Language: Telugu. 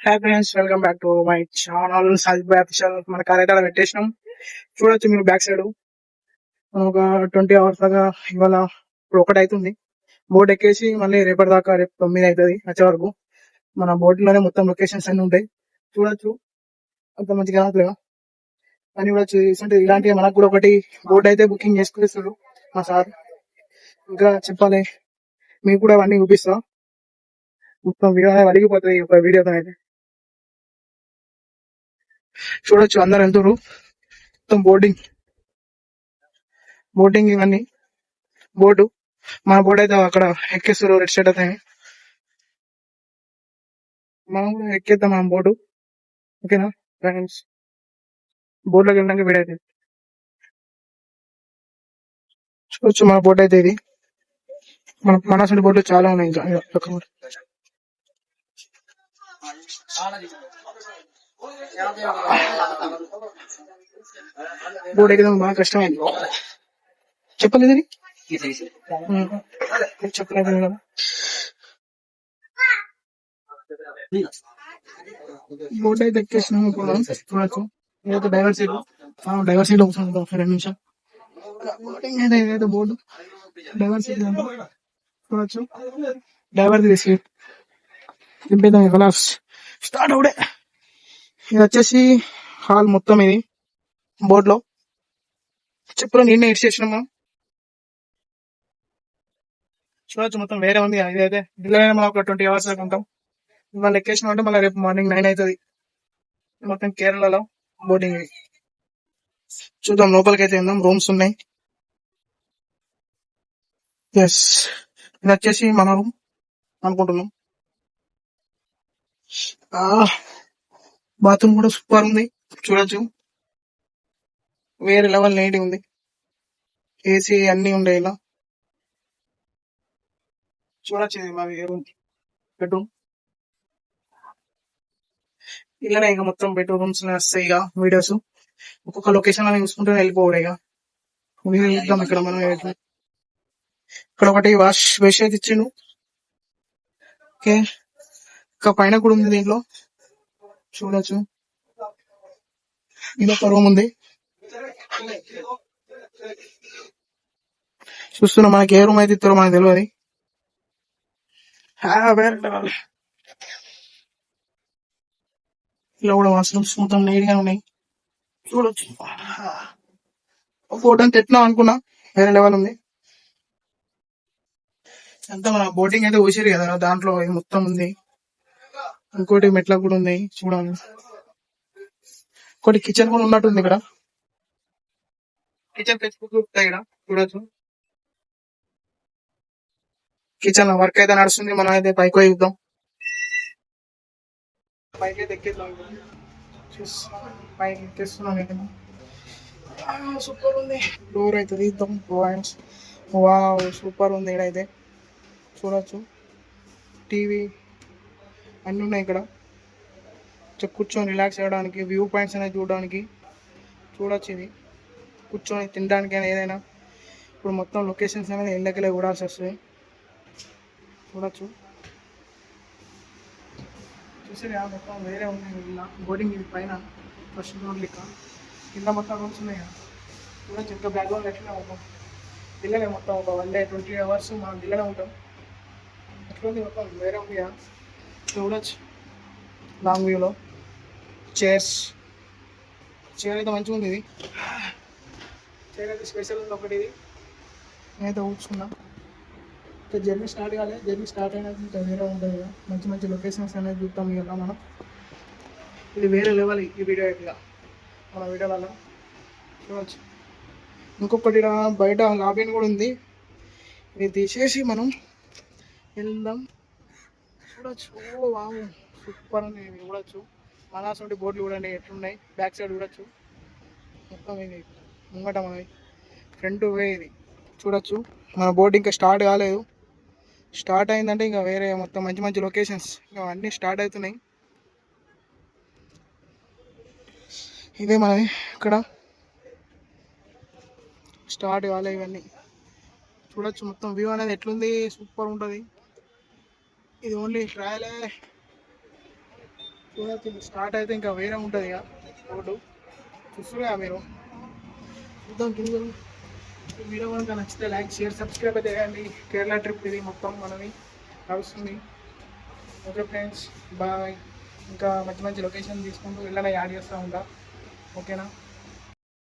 Happy friends welcome back to my channel Sajib official మన కాలేటాల పెట్టేసినాం. చూడొచ్చు మీరు బ్యాక్ సైడ్ ఒక ట్వంటీ అవర్స్ దాకా ఇవాళ ఇప్పుడు ఒకటి అవుతుంది. బోట్ ఎక్కేసి మళ్ళీ రేపటి దాకా రేపు తొమ్మిది అవుతుంది వచ్చే వరకు. మన బోట్లోనే మొత్తం లొకేషన్స్ అన్ని ఉంటాయి. చూడొచ్చు. అంత మంచిగా కనట్లేదా అని కూడా చూసుంటే ఇలాంటి మనకు కూడా ఒకటి బోట్ అయితే బుకింగ్ చేసుకునేస్తాడు మా సార్ ఇంకా చెప్పాలి. మీకు కూడా అవన్నీ చూపిస్తా. మొత్తం వివాహం అడిగిపోతుంది ఒక వీడియోతో అయితే చూడొచ్చు అందరు వెళ్తున్నారు మొత్తం బోర్డింగ్ బోటింగ్ ఇవన్నీ. బోటు మన బోట్ అయితే అక్కడ ఎక్కేస్తారు రెడ్ సైడ్ అయితే. మనం కూడా ఎక్కేద్దాం మనం బోటు ఓకేనా ఫ్రెండ్స్ బోట్లోకి వెళ్ళడానికి వీడియో చూడొచ్చు మన బోట్ అయితే ఇది. మన మనసుడి బోట్లు చాలా ఉన్నాయి ఇంకా. బోట్ ఎక్కడం బాగా కష్టమైంది. చెప్పలేదు. చెప్పలేదు కదా. బోట్ అయితే ఎక్కేసినాము. చూడొచ్చు ఇదైతే డైవర్ సీట్. డైవర్ సీట్ కూర్చుంటాం ఒక రెండు నిమిషం బోటింగ్ అయితే ఇదైతే బోర్డు. Driver seat. చూడొచ్చు. డైవర్ ది సీట్ దింపేద్దాం కలాస్ స్టార్ట్ అవుడే. ఇది వచ్చేసి హాల్ మొత్తం ఇది. బోర్డ్లో చెప్పులో నిన్న ఇటు చేసినాం మనం. చూడొచ్చు మొత్తం వేరే ఉంది. ఇదైతే ఇదిలో మనం ఒక ట్వంటీ అవర్స్ దాకా ఉంటాం. మళ్ళీ ఎక్కేసిన అంటే మళ్ళీ రేపు మార్నింగ్ నైన్ అవుతుంది. మొత్తం కేరళలో బోటింగ్ ఇది. చూద్దాం లోపలికి అయితే వెళ్దాం రూమ్స్ ఉన్నాయి. ఎస్ ఇది వచ్చేసి మన రూమ్ అనుకుంటున్నాం. బాత్రూమ్ కూడా సూపర్ ఉంది. చూడొచ్చు. వేరే లెవెల్ నీట్ ఉంది. ఏసీ అన్ని ఉండే ఇలా. చూడొచ్చు ఇది మా రూమ్. బెడ్రూమ్. ఇలానే ఇక మొత్తం బెడ్రూమ్స్ వస్తాయి ఇక వీడియోస్. ఒక్కొక్క లొకేషన్ అని చూసుకుంటే వెళ్ళిపోవడం ఇక. చూద్దాం ఇక్కడ మనం ఇక్కడ ఒకటి వాష్ వేసి అయితే ఇచ్చిండు. ఓకే. ఇంకా పైన కూడా ఉంది దీంట్లో. చూడొచ్చు. ఇది ఒక రూమ్ ఉంది. చూస్తున్నా మనకి ఏ రూమ్ అయితే ఇస్తారో మనకు తెలియదు ఇలా కూడా వాష్రూమ్స్ మొత్తం నీట్గా ఉన్నాయి. చూడొచ్చు. ఫోటో తెట్టినా అనుకున్నా. వేరే లెవెల్ ఉంది. అంతా మన బోటింగ్ అయితే ఊసారు కదా దాంట్లో మొత్తం ఉంది. ఇంకోటి మెట్ల కూడా ఉన్నాయి చూడాలి. ఒకటి కిచెన్ కూడా ఉన్నట్టుంది ఇక్కడ. కిచెన్ ఫెసిలిటీ ఉంటాయి ఇక్కడ చూడొచ్చు. కిచెన్లో వర్క్ అయితే నడుస్తుంది మనం అయితే పైకి పోయి పైకి అయితే ఎక్కిద్దాం పైకి ఎక్కిస్తున్నాం సూపర్ ఉంది. డోర్ అయితే తీద్దాం పాయింట్స్ వావ్ సూపర్ ఉంది ఇక్కడైతే చూడొచ్చు. టీవీ అన్నీ ఉన్నాయి ఇక్కడ కూర్చొని రిలాక్స్ అవ్వడానికి వ్యూ పాయింట్స్ అనేది చూడడానికి చూడొచ్చు ఇది కూర్చొని తినడానికి అయినా ఏదైనా. ఇప్పుడు మొత్తం లొకేషన్స్ అనేది ఎండకలే చూడాల్సి వస్తుంది. చూడొచ్చు. చూసారు మొత్తం వేరే ఉన్నాయి ఇలా బోర్డింగ్ ఇది పైన. ఫస్ట్ ఫ్లోర్ లెక్క. కింద మొత్తం రూమ్స్ ఉన్నాయి కదా. చూడొచ్చు ఇంకా బ్యాక్గ్రౌండ్ ఎట్లా ఉంటాం ఇళ్ళనే మొత్తం ఒక వన్ డే ట్వంటీ అవర్స్ మనం ఇళ్ళనే ఉంటాం. ఎట్లుంది మొత్తం. వేరే ఉంది చూడొచ్చు. లాంగ్ వ్యూలో చైర్స్ చైర్ అయితే మంచిగా ఉంది ఇది చైర్ అయితే స్పెషల్ ఉంది ఒకటి ఇది. నేనైతే కూర్చున్నా ఇంకా జర్నీ స్టార్ట్ కాలే. జర్నీ స్టార్ట్ అయినా ఇంకా వేరే ఉంటుంది కదా. మంచి మంచి లొకేషన్స్ అనేది చూస్తాం ఇక మనం. ఇది వేరే లెవెల్ ఈ వీడియో ఇట్లా మన వీడియోలలో చూడవచ్చు ఇంకొకటి బయట లాబీన్ కూడా ఉంది. ఇది తీసేసి మనం వెళ్దాం. చూడొచ్చు. ఓ వాము సూపర్ అని మీరు చూడొచ్చు. మనాసంటి బోర్డులు చూడండి ఎట్లున్నాయి. బ్యాక్ సైడ్ చూడొచ్చు. మొత్తం ఇది ముంగట మనది. ఫ్రంట్ వే ఇది. చూడొచ్చు. మన బోర్డు ఇంకా స్టార్ట్ కాలేదు. స్టార్ట్ అయిందంటే ఇంకా వేరే మొత్తం మంచి మంచి లొకేషన్స్. ఇంకా అన్నీ స్టార్ట్ అవుతున్నాయి. ఇదే మనది ఇక్కడ. స్టార్ట్ కాలే ఇవన్నీ. చూడొచ్చు మొత్తం వ్యూ అనేది ఎట్లుంది? సూపర్ ఉంటుంది. ఇది ఓన్లీ ట్రయలే చూడాల్సింది. స్టార్ట్ అయితే ఇంకా వేరే ఉంటుంది ఇక. రోడ్డు చూస్తున్నా మీరు? చూద్దాం కింద వీడియో కనుక నచ్చితే లైక్ షేర్ సబ్స్క్రైబ్ అయితే చేయండి. కేరళ ట్రిప్ ఇది మొత్తం మనది. కలుస్తుంది ఓకే ఫ్రెండ్స్ బాయ్ ఇంకా మంచి మంచి లొకేషన్ తీసుకుంటూ వెళ్ళాలి. యాడ్ చేస్తూ ఉంటా. ఓకేనా